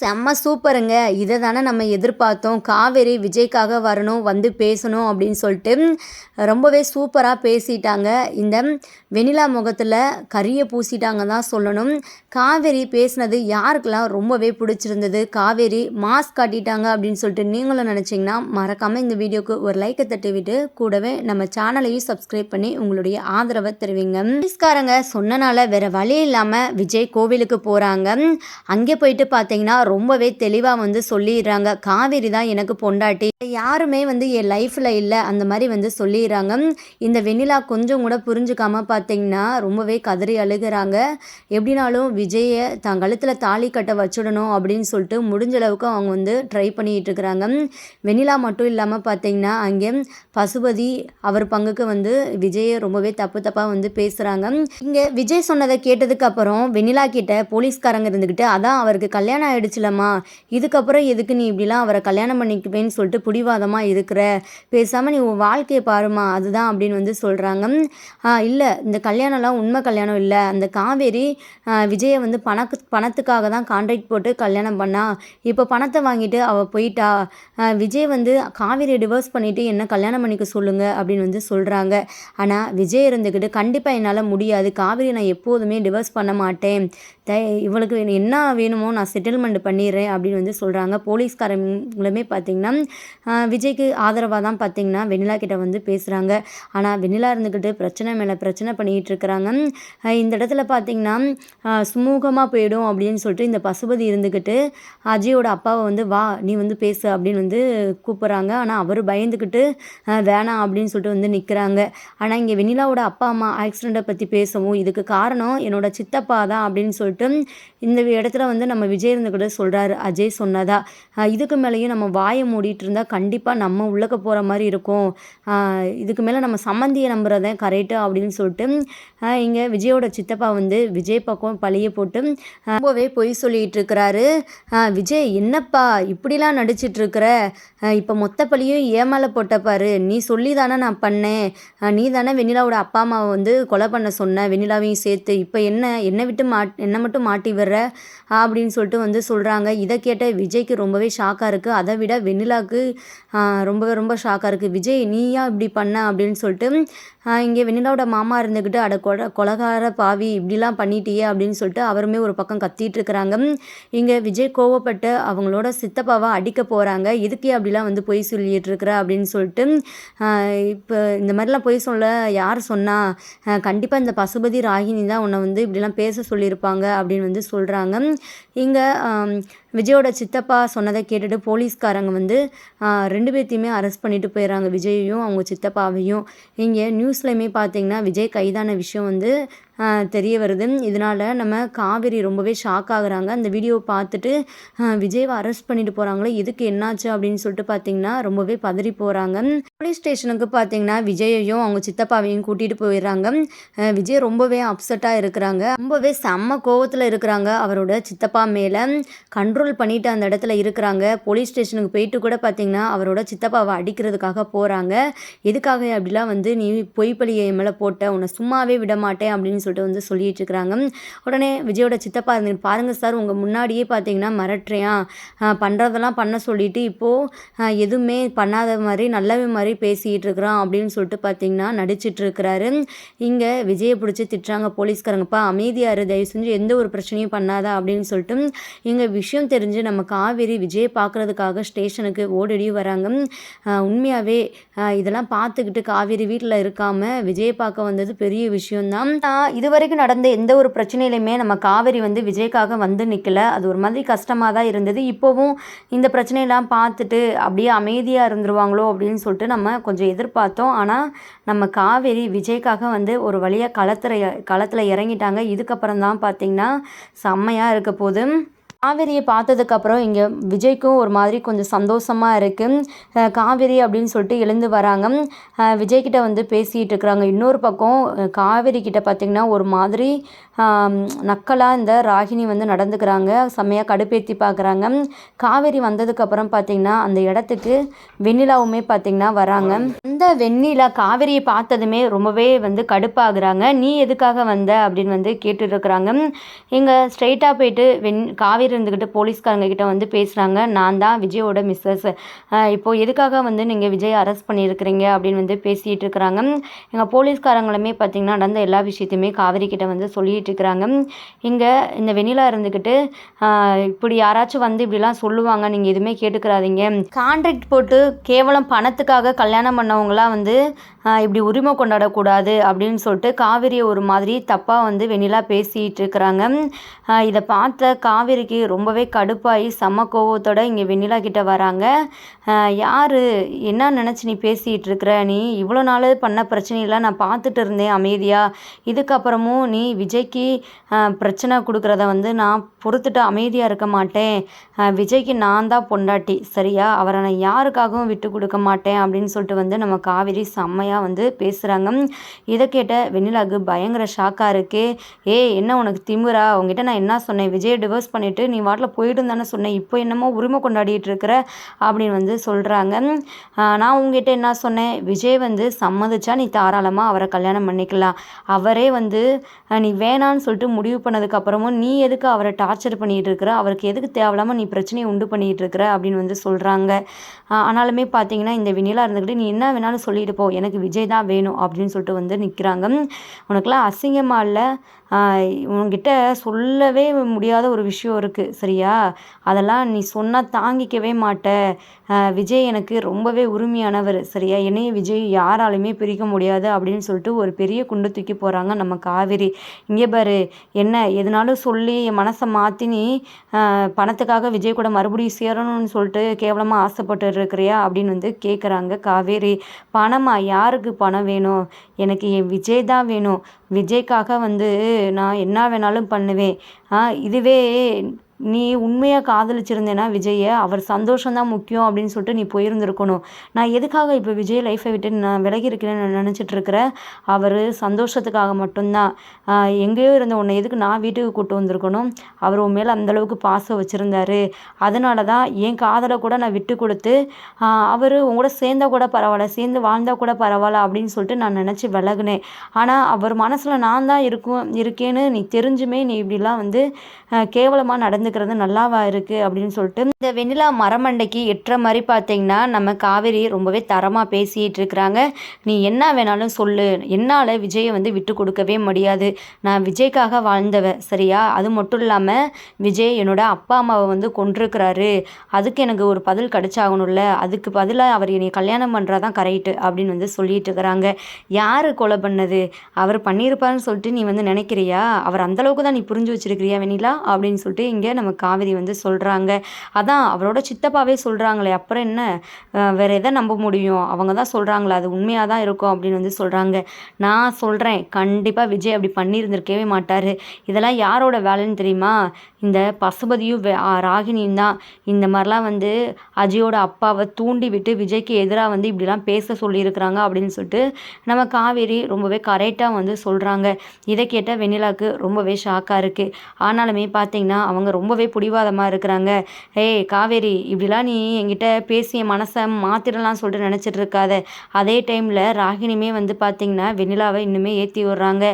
செம்ம சூப்பருங்க. இதை தானே நம்ம எதிர்பார்த்தோம். காவேரி விஜய்க்காக வரணும் வந்து பேசணும் அப்படின்னு சொல்லிட்டு ரொம்பவே சூப்பராக பேசிட்டாங்க. இந்த வெண்ணிலா முகத்தில் கரியை பூசிட்டாங்க தான் சொல்லணும். காவேரி பேசினது யாருக்கெல்லாம் ரொம்பவே பிடிச்சிருந்தது? காவேரி மாஸ்க் காட்டிட்டாங்க அப்படின்னு சொல்லிட்டு நீங்களும் நினச்சிங்கன்னா மறக்காமல் இந்த வீடியோக்கு ஒரு லைக்கை தட்டி விட்டு கூடவே நம்ம சேனலையும் சப்ஸ்கிரைப் பண்ணி உங்களுடைய ஆதரவை தெரிவிங்க. போலீஸ்காரங்க சொன்னனால வேற வழி இல்லாமல் விஜய் கோவிலுக்கு போகிறாங்க அங்கே போயிட்டு பார்த்தீங்கன்னா ரொம்பவே தெளிவாக வந்து சொல்லிடுறாங்க. காவேரி தான் எனக்கு பொண்டாட்டி. யாருமே வந்து என் லைஃப்பில் இல்லை. அந்த மாதிரி வந்து சொல்லிடுறாங்க. இந்த வெண்ணிலா கொஞ்சம் கூட புரிஞ்சுக்காம பார்த்தீங்கன்னா ரொம்பவே கதறி அழுகுறாங்க. எப்படினாலும் விஜயை தான் கழுத்தில் தாலி கட்ட வச்சுடணும் அப்படின்னு சொல்லிட்டு முடிஞ்ச அளவுக்கு அவங்க வந்து ட்ரை பண்ணிகிட்டு இருக்கிறாங்க. வெண்ணிலா மட்டும் இல்லாமல் பார்த்தீங்கன்னா அங்கே பசுபதி அவர் பங்குக்கு வந்து விஜயை ரொம்பவே தப்பு தப்பாக வந்து பேசுகிறாங்க இங்கே விஜய் சொன்னதை கேட்டதுக்கு அப்புறம் வெண்ணிலா கிட்ட போலீஸ்காரங்க இருந்துக்கிட்டு அதான் அவருக்கு கல்யாணம் ஆயிடுச்சுலம்மா இதுக்கப்புறம் எதுக்கு நீ இப்படிலாம் அவரை கல்யாணம் பண்ணிக்குவேன்னு சொல்லிட்டு பிடிவாதமாக இருக்கிற? பேசாமல் நீ உன் வாழ்க்கையை பாருமா அதுதான் அப்படின்னு வந்து சொல்கிறாங்க இல்லை இந்த கல்யாணம்லாம் உண்மை கல்யாணம் இல்லை. அந்த காவேரி விஜயை வந்து பணக்கு பணத்துக்காக தான் கான்ட்ராக்ட் போட்டு கல்யாணம் பண்ணா. இப்போ பணத்தை வாங்கிட்டு அவள் போயிட்டா. விஜய் வந்து காவேரியை டிவோர்ஸ் பண்ணிவிட்டு என்ன கல்யாணம் பண்ணிக்க சொல்லுங்க அப்படின்னு வந்து சொல்கிறாங்க ஆனால் விஜய் இருந்துக்கிட்டு கண்டிப்பாக என்னால் முடியாது. காவேரி நான் எப்போதுமே டிவோர்ஸ் பண்ண மாட்டேன். இவளுக்கு என்ன வேணுமோ நான் செட்டில்மெண்ட் பண்ணிடுறேன் அப்படின்னு வந்து சொல்கிறாங்க போலீஸ்காரங்களுமே பார்த்திங்கன்னா விஜய்க்கு ஆதரவாக தான் பார்த்திங்கன்னா வெண்ணிலா கிட்ட வந்து பேசுகிறாங்க ஆனால் வெண்ணிலா இருந்துக்கிட்டு பிரச்சனை மேலே பிரச்சனை பண்ணிக்கிட்டு இருக்கிறாங்க. இந்த இடத்துல பார்த்திங்கன்னா சுமூகமாக போயிடும் அப்படின்னு சொல்லிட்டு இந்த பசுபதி இருந்துக்கிட்டு அஜயோட அப்பாவை வந்து வா நீ வந்து பேசு அப்படின்னு வந்து கூப்பிட்றாங்க. ஆனால் அவர் பயந்துக்கிட்டு வேணாம் அப்படின்னு சொல்லிட்டு வந்து நிற்கிறாங்க ஆனால் இங்கே வெண்ணிலாவோட அப்பா அம்மா ஆக்சிடெண்ட்டை பற்றி பேசவும் இதுக்கு காரணம் என்னோட சித்தப்பா தான் அப்படின்னு சொல்லிட்டு இந்த இடத்துல வந்து நம்ம விஜய் இருந்துக்கிட்டு சொல்கிறாரு அஜய் சொன்னதா. இதுக்கு மேலேயும் நம்ம வாயை மூடிட்டு இருந்தால் கண்டிப்பாக நம்ம உள்ளக்க போகிற மாதிரி இருக்கும். இதுக்கு மேலே நம்ம சம்மந்தியை நம்புறதே கரெக்டு அப்படின்னு சொல்லிட்டு இங்கே விஜயோட சித்தப்பா வந்து விஜய் பக்கம் பழிய போட்டு ரொம்பவே பொய் சொல்லிகிட்டு இருக்கிறாரு. விஜய் என்னப்பா இப்படிலாம் நடிச்சிட்ருக்கிற இப்போ மொத்த பழியும் ஏமால போட்டப்பாரு நீ சொல்லி தானே நான் பண்ணேன். நீ தானே வெண்ணிலாவோட அப்பா அம்மாவை வந்து கொலை பண்ண சொன்ன. வெண்ணிலாவையும் சேர்த்து இப்போ என்ன என்னை விட்டு மாட் என்னை மட்டும் மாட்டி விடுற? அப்படின்னு சொல்லிட்டு வந்து சொல்கிறாங்க இதை கேட்ட விஜய்க்கு ரொம்பவே ஷாக்காக இருக்குது அதை விட வெண்ணிலாவுக்கு ஆஹ் ரொம்பவே ரொம்ப ஷாக்காக இருக்குது விஜய் நீயா இப்படி பண்ண அப்படின்னு சொல்லிட்டு இங்கே வெண்ணிலாவோட மாமா இருந்துக்கிட்டு அட கொல கொலகார பாவி இப்படிலாம் பண்ணிட்டியே அப்படின்னு சொல்லிட்டு அவருமே ஒரு பக்கம் கத்திட்டு இருக்கிறாங்க இங்கே விஜய் கோவப்பட்டு அவங்களோட சித்தப்பாவை அடிக்க போகிறாங்க இதுக்கே அப்படிலாம் வந்து பொய் சொல்லிட்டு இருக்கிற அப்படின்னு சொல்லிட்டு இப்போ இந்த மாதிரிலாம் பொய் சொல்ல யார் சொன்னா கண்டிப்பாக இந்த பசுபதி ராகினி தான் உன்னை வந்து இப்படிலாம் பேச சொல்லியிருப்பாங்க அப்படின்னு வந்து சொல்கிறாங்க இங்கே விஜயோட சித்தப்பா சொன்னதை கேட்டுட்டு போலீஸ்காரங்க வந்து ரெண்டு பேர்த்தையுமே அரெஸ்ட் பண்ணிட்டு போயிடுறாங்க. விஜயையும் அவங்க சித்தப்பாவையும். இங்கே நியூஸ்லையுமே பார்த்தீங்கன்னா விஜய் கைதான விஷயம் வந்து தெரிய வருது. இதனால் நம்ம காவேரி ரொம்பவே ஷாக் ஆகுறாங்க. அந்த வீடியோவை பார்த்துட்டு ஆஹ், விஜய்வை அரெஸ்ட் பண்ணிட்டு போகிறாங்களே இதுக்கு என்னாச்சு அப்படின்னு சொல்லிட்டு பார்த்தீங்கன்னா ரொம்பவே பதறி போகிறாங்க போலீஸ் ஸ்டேஷனுக்கு பார்த்தீங்கன்னா விஜயையும் அவங்க சித்தப்பாவையும் கூட்டிகிட்டு போயிடுறாங்க. விஜய் ரொம்பவே அப்செட்டாக இருக்கிறாங்க. ரொம்பவே செம்ம கோவத்தில் இருக்கிறாங்க. அவரோட சித்தப்பா மேலே கண்ட்ரோல் பண்ணிட்டு அந்த இடத்துல இருக்கிறாங்க. போலீஸ் ஸ்டேஷனுக்கு போயிட்டு கூட பார்த்தீங்கன்னா அவரோட சித்தப்பாவை அடிக்கிறதுக்காக போகிறாங்க எதுக்காக அப்படிலாம் வந்து நீ பொய் பழியை மேலே போட்ட? உன்னை சும்மாவே விட மாட்டேன் அப்படின்னு சொல்லிட்டு வந்து சொல்லிட்டு இருக்கிறாங்க உடனே விஜயோட சித்தப்பா இருந்து பாருங்க சார் உங்கள் முன்னாடியே பார்த்தீங்கன்னா மிரட்டுறேன் பண்ணுறதெல்லாம் பண்ண சொல்லிட்டு இப்போது எதுவுமே பண்ணாத மாதிரி நல்லவே மாதிரி பேசிகிட்டு இருக்கிறான் அப்படின்னு சொல்லிட்டு பார்த்தீங்கன்னா நடிச்சிட்டு இருக்கிறாரு இங்கே விஜயை பிடிச்சி திட்டுறாங்க போலீஸ்காரங்கப்பா அமைதியாக இரு தயவு செஞ்சு எந்த ஒரு பிரச்சனையும் பண்ணாதா அப்படின்னு சொல்லிட்டு இங்கே விஷயம் தெரிஞ்சு நம்ம காவேரி விஜயை பார்க்குறதுக்காக ஸ்டேஷனுக்கு ஓடடி வராங்க. உண்மையாகவே இதெல்லாம் பார்த்துக்கிட்டு காவேரி வீட்டில் இருக்காமல் விஜயை பார்க்க வந்தது பெரிய விஷயம்தான். இதுவரைக்கும் இது வரைக்கும் நடந்த எந்த ஒரு பிரச்சனையிலையுமே நம்ம காவேரி வந்து விஜய்க்காக வந்து நிற்கல அது ஒரு மாதிரி கஷ்டமாக தான் இருந்தது. இப்போவும் இந்த பிரச்சனையெல்லாம் பார்த்துட்டு அப்படியே அமைதியாக இருந்துருவாங்களோ அப்படின்னு சொல்லிட்டு நம்ம கொஞ்சம் எதிர்பார்த்தோம். ஆனால் நம்ம காவேரி விஜய்க்காக வந்து ஒரு வழியாக களத்தில் களத்தில் இறங்கிட்டாங்க. இதுக்கப்புறம் தான் பார்த்தீங்கன்னா செம்மையாக இருக்க போதும் காவேரியை பார்த்ததுக்கப்புறம் இங்கே விஜய்க்கும் ஒரு மாதிரி கொஞ்சம் சந்தோஷமாக இருக்குது காவேரி அப்படின்னு சொல்லிட்டு எழுந்து வராங்க. விஜய்கிட்ட வந்து பேசிகிட்டு இருக்கிறாங்க. இன்னொரு பக்கம் காவேரி கிட்ட பார்த்திங்கன்னா ஒரு மாதிரி நக்கலாக இந்த ராகினி வந்து நடந்துக்கிறாங்க. செம்மையாக கடுப்பேற்றி பார்க்குறாங்க காவேரி வந்ததுக்கப்புறம் பார்த்திங்கன்னா அந்த இடத்துக்கு வெண்ணிலாவுமே பார்த்திங்கன்னா வராங்க. அந்த வெண்ணிலா காவேரியை பார்த்ததுமே ரொம்பவே வந்து கடுப்பாகிறாங்க. நீ எதுக்காக வந்த அப்படின்னு வந்து கேட்டுருக்குறாங்க இங்கே ஸ்ட்ரைட்டாக போயிட்டு வெண் காவேரி காவேரி இருந்துக்கிட்டு போலீஸ்காரங்க கிட்ட வந்து பேசுகிறாங்க நான் தான் விஜயோட மிஸ்ஸஸ் இப்போது எதுக்காக வந்து நீங்கள் விஜய் அரெஸ்ட் பண்ணியிருக்கிறீங்க அப்படின்னு வந்து பேசிகிட்டு இருக்கிறாங்க. எங்கள் போலீஸ்காரங்களுமே பார்த்திங்கன்னா நடந்த எல்லா விஷயத்தையுமே காவேரி கிட்ட வந்து சொல்லிகிட்டு இருக்கிறாங்க. இங்கே இந்த வெண்ணிலா இருந்துக்கிட்டு இப்படி யாராச்சும் வந்து இப்படிலாம் சொல்லுவாங்க. நீங்கள் எதுவுமே கேட்டுக்கிறாதீங்க. கான்ட்ராக்ட் போட்டு கேவலம் பணத்துக்காக கல்யாணம் பண்ணவங்களாம் வந்து இப்படி உரிமை கொண்டாடக்கூடாது அப்படின்னு சொல்லிட்டு காவேரியை ஒரு மாதிரி தப்பாக வந்து வெண்ணிலா பேசிகிட்டு இருக்கிறாங்க. இதை பார்த்த காவேரிக்கு ரொம்பவே கடுப்பாகி செம்ம கோவத்தோட இங்கே வெண்ணிலா கிட்ட வராங்க. யார்? என்ன நினச்சி நீ பேசிகிட்டு இருக்கிற? நீ இவ்வளோ நாள் பண்ண பிரச்சனையெல்லாம் நான் பார்த்துட்டு இருந்தேன் அமைதியாக இதுக்கப்புறமும் நீ விஜய்க்கு பிரச்சனை கொடுக்குறத வந்து நான் பொறுத்துட்டு அமைதியாக இருக்க மாட்டேன். விஜய்க்கு நான் தான் பொண்டாட்டி சரியா? அவரை நான் யாருக்காகவும் விட்டு கொடுக்க மாட்டேன் அப்படின்னு சொல்லிட்டு வந்து நம்ம காவேரி செம்மையாக வந்து பேசுகிறாங்க இதை கேட்ட வெண்ணிலாவுக்கு பயங்கர ஷாக்காக இருக்கு. ஏ என்ன உனக்கு திமுறா உங்ககிட்ட நான் என்ன சொன்னேன்? விஜய் டிவோர்ஸ் பண்ணிவிட்டு நீ வாட்டில் போயிட்டு தானே சொன்னேன். இப்போ என்னமோ உரிமை கொண்டாடிட்டு இருக்கிற அப்படின்னு வந்து சொல்கிறாங்க நான் உங்ககிட்ட என்ன சொன்னேன்? விஜய் வந்து சம்மதிச்சா நீ தாராளமாக அவரை கல்யாணம் பண்ணிக்கலாம். அவரே வந்து நீ வேணான்னு சொல்லிட்டு முடிவு பண்ணதுக்கப்புறமும் நீ எதுக்கு அவரை டார்ச்சர் பண்ணிகிட்டு இருக்கிற? அவருக்கு எதுக்கு தேவையில்லாமல் நீ பிரச்சனையை உண்டு பண்ணிகிட்டு இருக்கிற? அப்படின்னு வந்து சொல்கிறாங்க ஆனாலுமே பார்த்தீங்கன்னா இந்த வினிலா இருந்துக்கிட்டு நீ என்ன வேணாலும் சொல்லிட்டு போ. எனக்கு விஜய் தான் வேணும் அப்படின்னு சொல்லிட்டு வந்து நிற்கிறாங்க உனக்குலாம் அசிங்கமாக இல்லை? உன்கிட்ட சொல்லவே முடியாத ஒரு விஷயம் இருக்குது சரியா? அதெல்லாம் நீ சொன்னால் தாங்கிக்கவே மாட்ட. விஜய் எனக்கு ரொம்பவே உரிமையானவர் சரியா? என்னையும் விஜய் யாராலுமே பிரிக்க முடியாது அப்படின்னு சொல்லிட்டு ஒரு பெரிய குண்டு தூக்கி போகிறாங்க நம்ம காவேரி. இங்கே பாரு என்ன எதுனாலும் சொல்லி என் மனசை மாற்றி நீ பணத்துக்காக விஜய் கூட மறுபடியும் சேரணும்னு சொல்லிட்டு கேவலமாக ஆசைப்பட்டு இருக்கிறியா அப்படின்னு வந்து கேட்குறாங்க காவேரி. பணமா? யாருக்கு பணம் வேணும்? எனக்கு என் விஜய் தான் வேணும். விஜய்க்காக வந்து நான் என்ன வேணாலும் பண்ணுவேன். இதுவே நீ உண்மையாக காதலிச்சிருந்தேன்னா விஜயை அவர் சந்தோஷம் தான் முக்கியம் அப்படின்னு சொல்லிட்டு நீ போயிருந்திருக்கணும். நான் எதுக்காக இப்போ விஜய் லைஃப்பை விட்டு நான் விலகி இருக்கிறேன்னு நினச்சிட்ருக்கிறேன் அவர் சந்தோஷத்துக்காக மட்டும்தான். எங்கேயோ இருந்த உன்னை எதுக்கு நான் வீட்டுக்கு கூப்பிட்டு வந்திருக்கணும்? அவர் உன் மேலே அந்தளவுக்கு பாசம் வச்சுருந்தாரு. அதனால தான் என் காதலை கூட நான் விட்டு கொடுத்து அவர் உங்களோட சேர்ந்தால் கூட பரவாயில்ல சேர்ந்து வாழ்ந்தால் கூட பரவாயில்ல அப்படின்னு சொல்லிட்டு நான் நினச்சி விலகினேன். ஆனால் அவர் மனசில் நான் தான் இருக்கும் இருக்கேன்னு நீ தெரிஞ்சுமே நீ இப்படிலாம் வந்து கேவலமாக நடந்து நடந்துக்கிறது நல்லாவா இருக்குது அப்படின்னு சொல்லிட்டு இந்த வெண்ணிலா மரமண்டைக்கு எட்டுற மாதிரி பார்த்தீங்கன்னா நம்ம காவேரி ரொம்பவே தரமாக பேசிகிட்டு இருக்கிறாங்க. நீ என்ன வேணாலும் சொல்லு. என்னால் விஜயை வந்து விட்டு கொடுக்கவே முடியாது. நான் விஜய்க்காக வாழ்ந்தவ சரியா? அது மட்டும் இல்லாமல் விஜய் என்னோட அப்பா அம்மாவை வந்து கொண்டிருக்கிறாரு அதுக்கு எனக்கு ஒரு பதில் கிடைச்சாகணும்ல. அதுக்கு பதிலாக அவர் என்னை கல்யாணம் பண்ணுறதான் கரெக்டு அப்படின்னு வந்து சொல்லிட்டு இருக்கிறாங்க. யார் கொலை பண்ணது? அவர் பண்ணியிருப்பாருன்னு சொல்லிட்டு நீ வந்து நினைக்கிறியா? அவர் அந்தளவுக்கு தான் நீ புரிஞ்சு வச்சிருக்கிறியா வெண்ணிலா? அப்படின்னு சொல்லிட்டு இங்கே நம்ம காவிரி வந்து சொல்கிறாங்க அதான் அவரோட சித்தப்பாவே சொல்கிறாங்களே அப்புறம் என்ன? வேறு எதை நம்ப முடியும்? அவங்க தான் சொல்கிறாங்களே அது உண்மையாக தான் இருக்கும் அப்படின்னு வந்து சொல்கிறாங்க நான் சொல்கிறேன் கண்டிப்பாக விஜய் அப்படி பண்ணியிருந்திருக்கவே மாட்டார். இதெல்லாம் யாரோட வேலைன்னு தெரியுமா? இந்த பசுபதியும் ராகினியும் தான். இந்த மாதிரிலாம் வந்து அஜயோட அப்பாவை தூண்டி விட்டு விஜய்க்கு எதிராக வந்து இப்படிலாம் பேச சொல்லியிருக்கிறாங்க அப்படின்னு சொல்லிட்டு நம்ம காவேரி ரொம்பவே கரெக்டாக வந்து சொல்கிறாங்க இதை கேட்டால் வெண்ணிலாவுக்கு ரொம்பவே ஷாக்காக இருக்குது ஆனாலுமே பார்த்தீங்கன்னா அவங்க ரொம்பவே பிடிவாதமாக இருக்கிறாங்க. ஏய் காவேரி இப்படிலாம் நீ என்கிட்ட பேசிய மனசை மாத்திரலாம் சொல்லிட்டு நினச்சிட்டு இருக்காத. அதே டைமில் ராகினியுமே வந்து பார்த்திங்கன்னா வெண்ணிலாவை இன்னுமே ஏற்றி விடுறாங்க.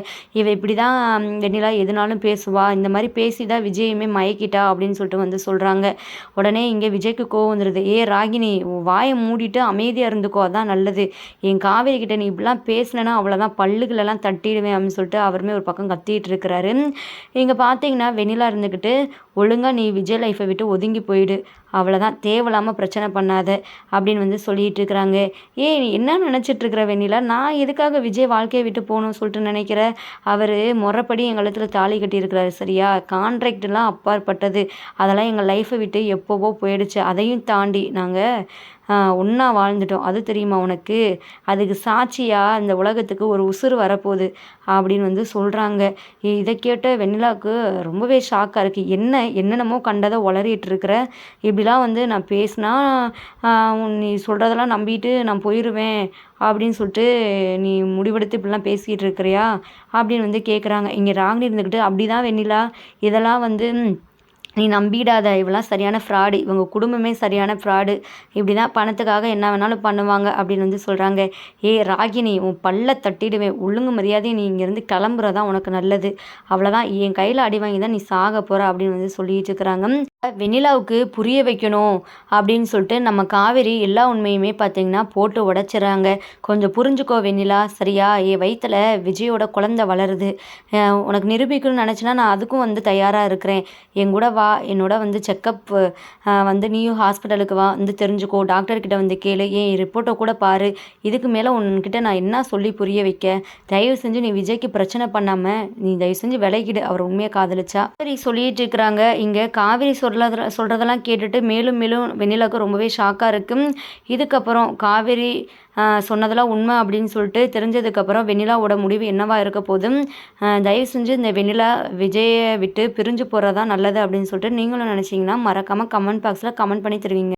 இவ இப்படி தான் வெண்ணிலா எதுனாலும் பேசுவா. இந்த மாதிரி பேசி தான் விஜய் விஜயுமே மயக்கிட்டா அப்படின்னு சொல்லிட்டு வந்து சொல்கிறாங்க உடனே இங்கே விஜய்க்கு கோவம் வந்துடுது ஏ ராகினி வாயை மூடிட்டு அமைதியாக இருந்துக்கோ. அதான் நல்லது. என் காவேரி கிட்ட நீ இப்படிலாம் பேசினேன்னா அவ்வளோதான் பல்லுகளெல்லாம் தட்டிடுவேன் அப்படின்னு சொல்லிட்டு அவருமே ஒரு பக்கம் கத்திட்டு இருக்கிறாரு. இங்கே பார்த்தீங்கன்னா வெண்ணிலா இருந்துக்கிட்டு ஒழுங்காக நீ விஜய் லைஃப்பை விட்டு ஒதுங்கி போயிடு. அவ்வளோதான் தேவையில்லாமல் பிரச்சனை பண்ணாத அப்படின்னு வந்து சொல்லிகிட்டு இருக்கிறாங்க. ஏ நீ என்ன நினச்சிட்ருக்கிற வெண்ணிலா? நான் எதுக்காக விஜய் வாழ்க்கையை விட்டு போகணும்னு சொல்லிட்டு நினைக்கிற? அவர் முறைப்படி எங்கள் இடத்துல தாலி கட்டியிருக்கிறாரு சரியா? கான்ட்ராக்ட்லாம் அப்பாற்பட்டது. அதெல்லாம் எங்கள் லைஃப்பை விட்டு எப்போவோ போயிடுச்சு. அதையும் தாண்டி நாங்கள் ஒன்றா வாழ்ந்துட்டோம். அது தெரியுமா உனக்கு? அதுக்கு சாட்சியாக இந்த உலகத்துக்கு ஒரு உசுறு வரப்போகுது அப்படின்னு வந்து சொல்கிறாங்க இதை கேட்ட வெண்ணிலாவுக்கு ரொம்பவே ஷாக்காக இருக்குது என்ன என்னென்னமோ கண்டதை உளறிட்டு இருக்கிற? இப்படிலாம் வந்து நான் பேசினா நீ சொல்கிறதெல்லாம் நம்பிட்டு நான் போயிடுவேன் அப்படின்னு சொல்லிட்டு நீ முடிவெடுத்து இப்படிலாம் பேசிக்கிட்டு இருக்கிறியா? அப்படின்னு வந்து கேட்குறாங்க இங்கே ராகினி இருந்துக்கிட்டு அப்படி தான் வெண்ணிலா இதெல்லாம் வந்து நீ நம்பிடாத இவெல்லாம் சரியான ஃப்ராடு இவங்க குடும்பமே சரியான ஃப்ராடு இப்படி தான் பணத்துக்காக என்ன வேணாலும் பண்ணுவாங்க அப்படின்னு வந்து சொல்கிறாங்க ஏ ராகினி உன் பல்ல தட்டிடுவேன். ஒழுங்கு மரியாதையை நீ இங்கேருந்து கிளம்புறதான் உனக்கு நல்லது. அவ்வளோதான் என் கையில் அடி வாங்கி தான் நீ சாக போகிற அப்படின்னு வந்து சொல்லிட்டு இருக்கிறாங்க. வெண்ணிலாவுக்கு புரிய வைக்கணும் அப்படின்னு சொல்லிட்டு நம்ம காவேரி எல்லா உண்மையுமே பார்த்தீங்கன்னா போட்டு உடச்சிடுறாங்க. கொஞ்சம் புரிஞ்சுக்கோ வெண்ணிலா சரியா? என் வயிற்றில் விஜயோட குழந்த வளருது. உனக்கு நிரூபிக்கணும்னு நினச்சினா நான் அதுக்கும் வந்து தயாராக இருக்கிறேன். என் கூட வா என்னோட வந்து செக்கப் வந்து நீயும் ஹாஸ்பிட்டலுக்கு வா வந்து தெரிஞ்சுக்கோ டாக்டர்கிட்ட வந்து கேளு என் ரிப்போர்ட்டை கூட பாரு இதுக்கு மேலே உன்கிட்ட நான் என்ன சொல்லி புரிய வைக்க? தயவு செஞ்சு நீ விஜய்க்கு பிரச்சனை பண்ணாமல் நீ தயவு செஞ்சு விலகிடு அவர் உண்மையை காதலிச்சா. சரி சொல்லிட்டு இருக்கிறாங்க. இங்கே காவேரி சொல்லாத சொல்கிறதெல்லாம் கேட்டுட்டு மேலும் மேலும் வெண்ணிலாவுக்கு ரொம்பவே ஷாக்காக இருக்கும் இதுக்கப்புறம் காவேரி சொன்னதெல்லாம் உண்மை அப்படின்னு சொல்லிட்டு தெரிஞ்சதுக்கப்புறம் வெண்ணிலாவோட முடிவு என்னவா இருக்க போதும்? தயவு செஞ்சு இந்த வெண்ணிலா விஜயை விட்டு பிரிஞ்சு போகிறதா நல்லது அப்படின்னு சொல்லிட்டு நீங்களும் நினச்சிங்கன்னா மறக்காமல் கமெண்ட் பாக்ஸில் கமெண்ட் பண்ணி தருவீங்க.